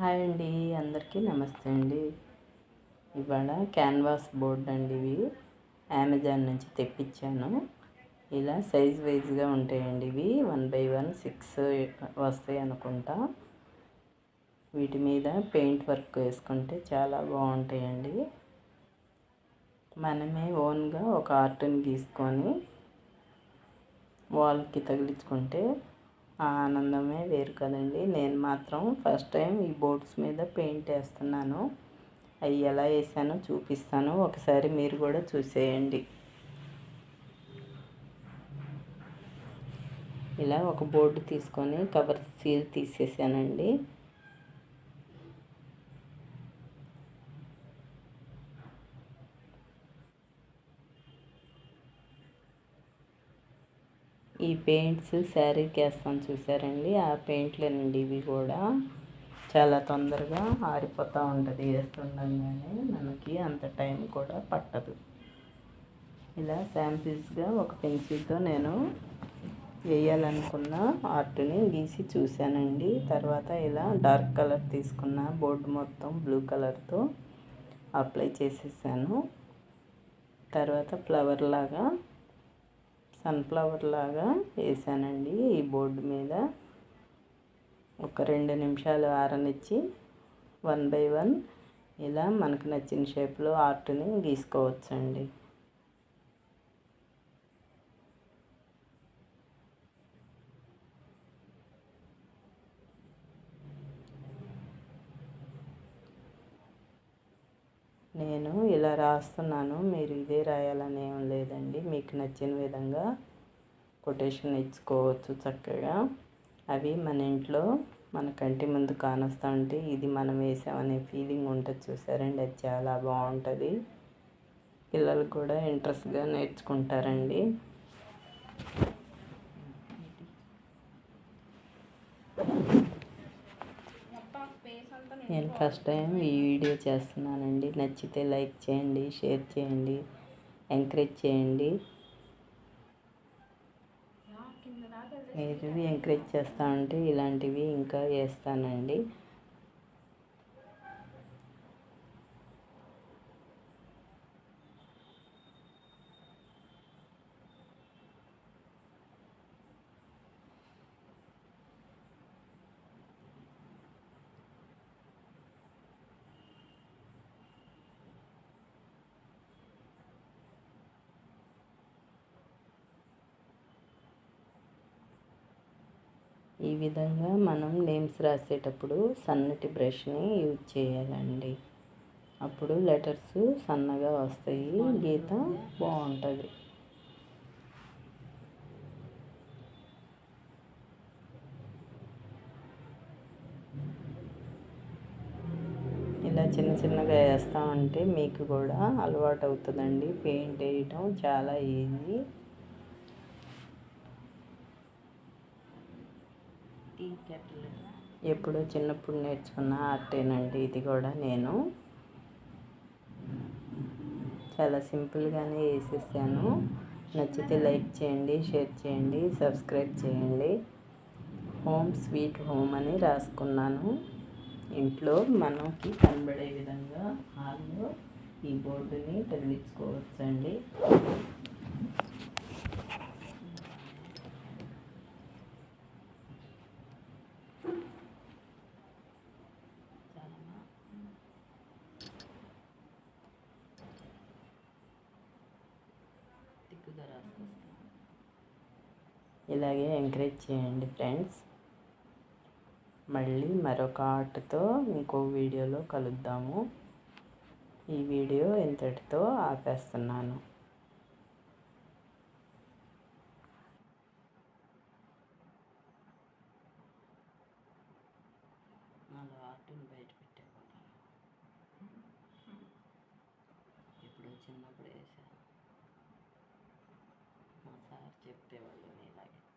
Hi అండి అందరికీ నమస్తే అండి. ఇవాళ క్యాన్వాస్ బోర్డ్ అండి ఇవి. అమెజాన్ నుంచి తెప్పించాను. ఇలా సైజ్ వైజ్గా ఉంటాయండి ఇవి. వన్ బై వన్ సిక్స్ వస్తాయి అనుకుంటా. వీటి మీద పెయింట్ వర్క్ వేసుకుంటే చాలా బాగుంటాయండి. మనమే ఓన్గా ఒక ఆర్ట్ని గీసుకొని వాల్కి తగిలించుకుంటే ఆ ఆనందమే వేరు కదండి. నేను మాత్రం ఫస్ట్ టైం ఈ బోర్డ్స్ మీద పెయింట్ వేస్తున్నాను. అవి ఎలా వేసానో చూపిస్తాను. ఒకసారి మీరు కూడా చూసేయండి. ఇలా ఒక బోర్డు తీసుకొని కవర్ సీల్ తీసేసానండి. ఈ పెయింట్స్ శారీకి వేస్తాను చూసారండి. ఆ పెయింట్లేనండి ఇవి కూడా. చాలా తొందరగా ఆరిపోతూ ఉంటుంది వేస్తుండగానే. మనకి అంత టైం కూడా పట్టదు. ఇలా శాంపిల్స్గా ఒక పెన్సిల్తో నేను వేయాలనుకున్న ఆర్ట్ని గీసి చూశానండి తర్వాత ఇలా డార్క్ కలర్ తీసుకున్న బోర్డు మొత్తం బ్లూ కలర్తో అప్లై చేసేసాను. తర్వాత ఫ్లవర్ లాగా సన్ఫ్లవర్ లాగా వేసానండి ఈ బోర్డు మీద. ఒక రెండు నిమిషాలు ఆరనిచ్చి వన్ బై వన్ ఇలా మనకు నచ్చిన షేప్లో ఆర్ట్ని గీసుకోవచ్చండి. నేను ఇలా రాస్తున్నాను మీరు ఇదే రాయాలని ఏం లేదండి. మీకు నచ్చిన విధంగా కొటేషన్ ఇచ్చుకోవచ్చు చక్కగా. అవి మన ఇంట్లో మన కంటి ముందు కానొస్తూ ఉంటే ఇది మనం వేసామనే ఫీలింగ్ ఉంటుంది చూసారండి అది చాలా బాగుంటుంది. పిల్లలు కూడా ఇంట్రెస్ట్గా నేర్చుకుంటారండి. నేను ఫస్ట్ టైం ఈ వీడియో చేస్తున్నానండి. నచ్చితే లైక్ చేయండి షేర్ చేయండి ఎంకరేజ్ చేయండి. మీరు ఎంకరేజ్ చేస్తా ఉంటే ఇలాంటివి ఇంకా వేస్తానండి ఈ విధంగా మనం నేమ్స్ రాసేటప్పుడు సన్నటి బ్రష్ని యూజ్ చేయాలండి. అప్పుడు లెటర్స్ సన్నగా వస్తాయి గీత బాగుంటుంది. ఇలా చిన్న చిన్నగా వేస్తామంటే మీకు కూడా అలవాటు అవుతుందండి. పెయింట్ వేయటం చాలా ఈజీ. ఎప్పుడో చిన్నప్పుడు నేర్చుకున్న ఆర్టేనండి ఇది కూడా నేను. చాలా సింపుల్గానే వేసేసాను. నచ్చితే లైక్ చేయండి షేర్ చేయండి సబ్స్క్రైబ్ చేయండి. హోమ్ స్వీట్ హోమ్ అని రాసుకున్నాను. ఇంట్లో మనకి కనబడే విధంగా హాల్లో ఈ బోర్డుని తగిలించుకోవచ్చండి. ఇలాగే ఎంకరేజ్ చేయండి ఫ్రెండ్స్ మళ్ళీ మరొక ఆర్ట్తో ఇంకో వీడియోలో కలుద్దాము. ఈ వీడియో ఇంతటితో ఆపేస్తున్నాను. ఆర్ట్ని బయట పెట్టేవాళ్ళం ఎప్పుడో చిన్నప్పుడు వేసాను て定んは有名だけど。